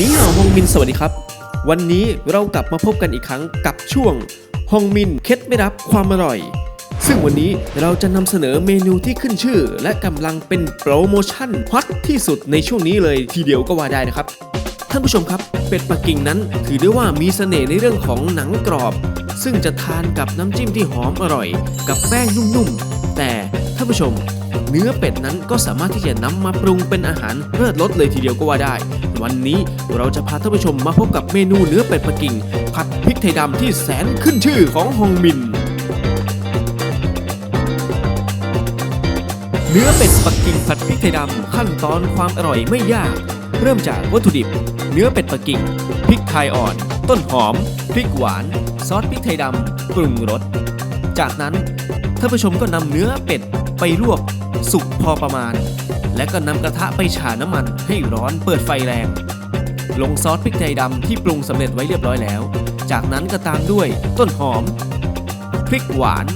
นี่เหรอฮงมินสวัสดีครับ วันนี้เรากลับมาพบกันอีกครั้งกับช่วงฮองมินเคล็ดไม่รับความอร่อย ซึ่งวันนี้เราจะนำเสนอเมนูที่ขึ้นชื่อ และกำลังเป็นโปรโมชั่นฮอตที่สุดในช่วงนี้เลยทีเดียวก็ว่าได้นะครับ ท่านผู้ชมครับ เป็ดปักกิ่งนั้นถือได้ว่ามีเสน่ห์ในเรื่องของหนังกรอบ ซึ่งจะทานกับน้ำจิ้มที่หอมอร่อย กับแป้งนุ่มๆแต่ท่านผู้ชม เนื้อเป็ดนั้นก็สามารถที่จะนำมาปรุงเป็นอาหารเลิศรสเลยทีเดียวก็ว่าได้ วันนี้เราจะพาท่านผู้ชมมาพบกับเมนูเนื้อเป็ดปักกิ่ง ผัดพริกไทยดำที่แสนขึ้นชื่อของฮองมิน เนื้อเป็ดปักกิ่งผัดพริกไทยดำขั้นตอนความอร่อยไม่ยาก เริ่มจากวัตถุดิบ เนื้อเป็ดปักกิ่งพริกไทยอ่อน ต้นหอมพริกหวาน ซอสพริกไทยดำปรุงรสจากนั้นท่านผู้ชมก็นำเนื้อเป็ดไปลวก สุกพอประมาณ และก็นำกระทะไปฉาน้ำมันให้ร้อนเปิดไฟแรง ลงซอสพริกไทยดำที่ปรุงสำเร็จไว้เรียบร้อยแล้ว จากนั้นก็ตามด้วยต้นหอม พริกหวาน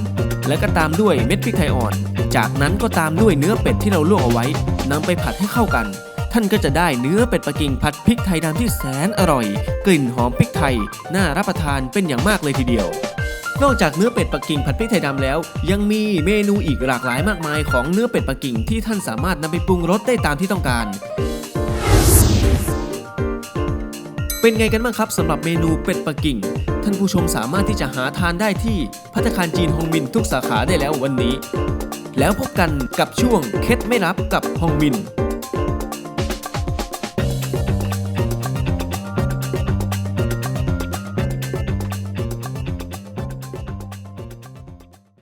และก็ตามด้วยเม็ดพริกไทยอ่อน จากนั้นก็ตามด้วยเนื้อเป็ดที่เราลวกเอาไว้นำไปผัดให้เข้ากัน ท่านก็จะได้เนื้อเป็ดปักกิ่งผัดพริกไทยดำที่แสนอร่อย กลิ่นหอมพริกไทย น่ารับประทานเป็นอย่างมากเลยทีเดียว นอกจากเนื้อเป็ดปักกิ่งผัดพริกไทยดำแล้ว ยังมีเมนูอีกหลากหลายมากมายของเนื้อเป็ดปักกิ่งที่ท่านสามารถนำไปปรุงรสได้ตามที่ต้องการ เป็นไงกันบ้างครับสำหรับเมนูเป็ดปักกิ่ง ท่านผู้ชมสามารถที่จะหาทานได้ที่พัตตาคารจีนฮงมินทุกสาขาได้แล้ววันนี้ แล้วพบกันกับช่วงเคล็ดไม่รับกับฮงมิน